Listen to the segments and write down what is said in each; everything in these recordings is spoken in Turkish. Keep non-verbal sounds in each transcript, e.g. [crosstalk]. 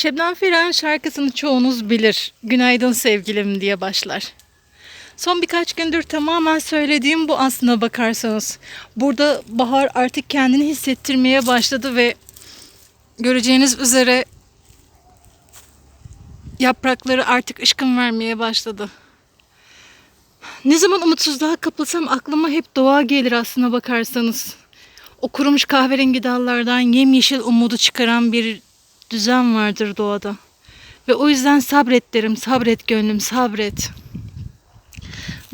Şebnem Ferah'ın şarkısını çoğunuz bilir. Günaydın sevgilim diye başlar. Son birkaç gündür tamamen söylediğim bu aslına bakarsanız. Burada bahar artık kendini hissettirmeye başladı ve göreceğiniz üzere yaprakları artık ışkın vermeye başladı. Ne zaman umutsuzluğa kapılsam aklıma hep doğa gelir aslına bakarsanız. O kurumuş kahverengi dallardan yemyeşil umudu çıkaran bir düzen vardır doğada. Ve o yüzden sabret derim, sabret gönlüm, sabret.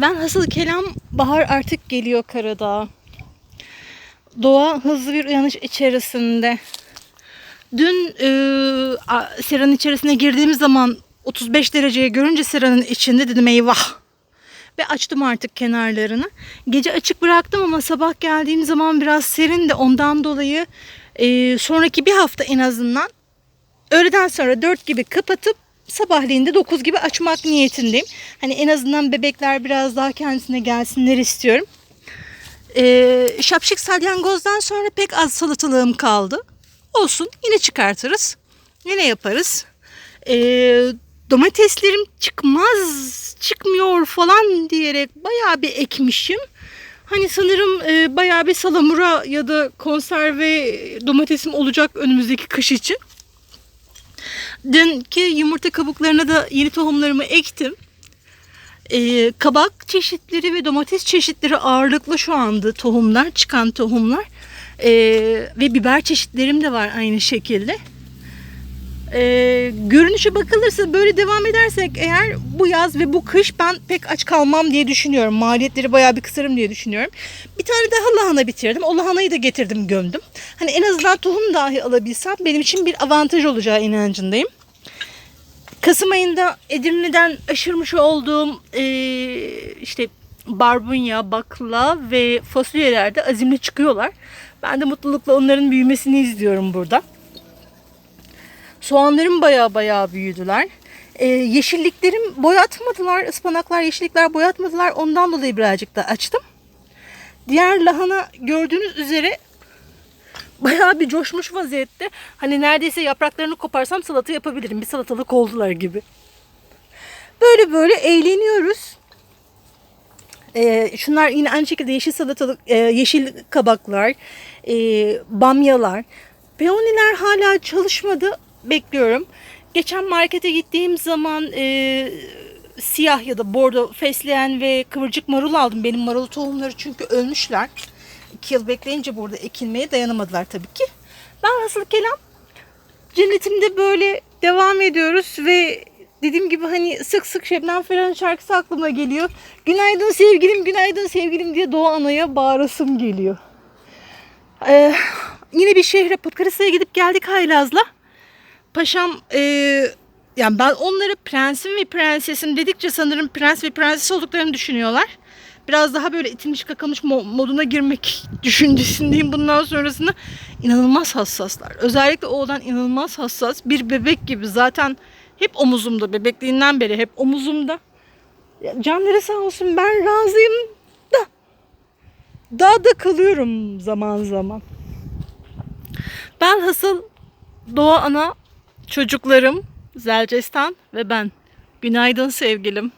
Ben hasıl kelam bahar artık geliyor Karadağ. Doğa hızlı bir uyanış içerisinde. Dün e, seranın içerisine girdiğimiz zaman 35 dereceye görünce seranın içinde dedim eyvah. Ve açtım artık kenarlarını. Gece açık bıraktım ama sabah geldiğim zaman biraz serin de ondan dolayı e, sonraki bir hafta en azından öğleden sonra 4 gibi kapatıp sabahleyin de 9 gibi açmak niyetindeyim. Hani en azından bebekler biraz daha kendisine gelsinler istiyorum. Ee, şapşik salyangozdan sonra pek az salatalığım kaldı. Olsun yine çıkartırız. Yine yaparız. Ee, domateslerim çıkmaz, çıkmıyor falan diyerek bayağı bir ekmişim. Hani sanırım e, bayağı bir salamura ya da konserve domatesim olacak önümüzdeki kış için. Dünkü yumurta kabuklarına da yeni tohumlarımı ektim. Ee, kabak çeşitleri ve domates çeşitleri ağırlıklı şu anda tohumlar, çıkan tohumlar. Ee, ve biber çeşitlerim de var aynı şekilde. Ee, görünüşe bakılırsa böyle devam edersek eğer bu yaz ve bu kış ben pek aç kalmam diye düşünüyorum. Maliyetleri bayağı bir kısarım diye düşünüyorum. Bir tane daha lahana bitirdim. O lahanayı da getirdim gömdüm. Hani en azından tohum dahi alabilsem benim için bir avantaj olacağı inancındayım. Kasım ayında Edirne'den aşırmış olduğum eee, işte barbunya, bakla ve fasulyeler de azimli çıkıyorlar. Ben de mutlulukla onların büyümesini izliyorum burada. Soğanlarım baya baya büyüdüler. Ee, yeşilliklerim boyatmadılar. ıspanaklar, yeşillikler boyatmadılar. Ondan dolayı birazcık da açtım. Diğer lahana gördüğünüz üzere bayağı bir coşmuş vaziyette. Hani neredeyse yapraklarını koparsam salata yapabilirim. Bir salatalık oldular gibi. Böyle böyle eğleniyoruz. Ee, şunlar yine aynı şekilde yeşil salatalık, e, yeşil kabaklar, e, bamyalar. Peoniler hala çalışmadı. Bekliyorum. Geçen markete gittiğim zaman e, siyah ya da bordo fesleğen ve kıvırcık marul aldım. Benim marul tohumları çünkü ölmüşler. İki yıl bekleyince burada ekilmeye dayanamadılar tabii ki. Ben nasıl kelam cennetimde böyle devam ediyoruz ve dediğim gibi hani sık sık Şebnem Ferah'ın şarkısı aklıma geliyor. Günaydın sevgilim, günaydın sevgilim diye Doğa Ana'ya bağırasım geliyor. Ee, yine bir şehre Putkarısı'ya gidip geldik Haylaz'la. Paşam e, yani ben onları prensim ve prensesim dedikçe sanırım prens ve prenses olduklarını düşünüyorlar. Biraz daha böyle itilmiş kakılmış mo- moduna girmek [laughs] düşüncesindeyim bundan sonrasında. inanılmaz hassaslar. Özellikle oğlan inanılmaz hassas. Bir bebek gibi zaten hep omuzumda bebekliğinden beri hep omuzumda. Canları sağ olsun ben razıyım da daha da kalıyorum zaman zaman. Ben hasıl Doğa Ana, çocuklarım, Zelcestan ve ben. Günaydın sevgilim.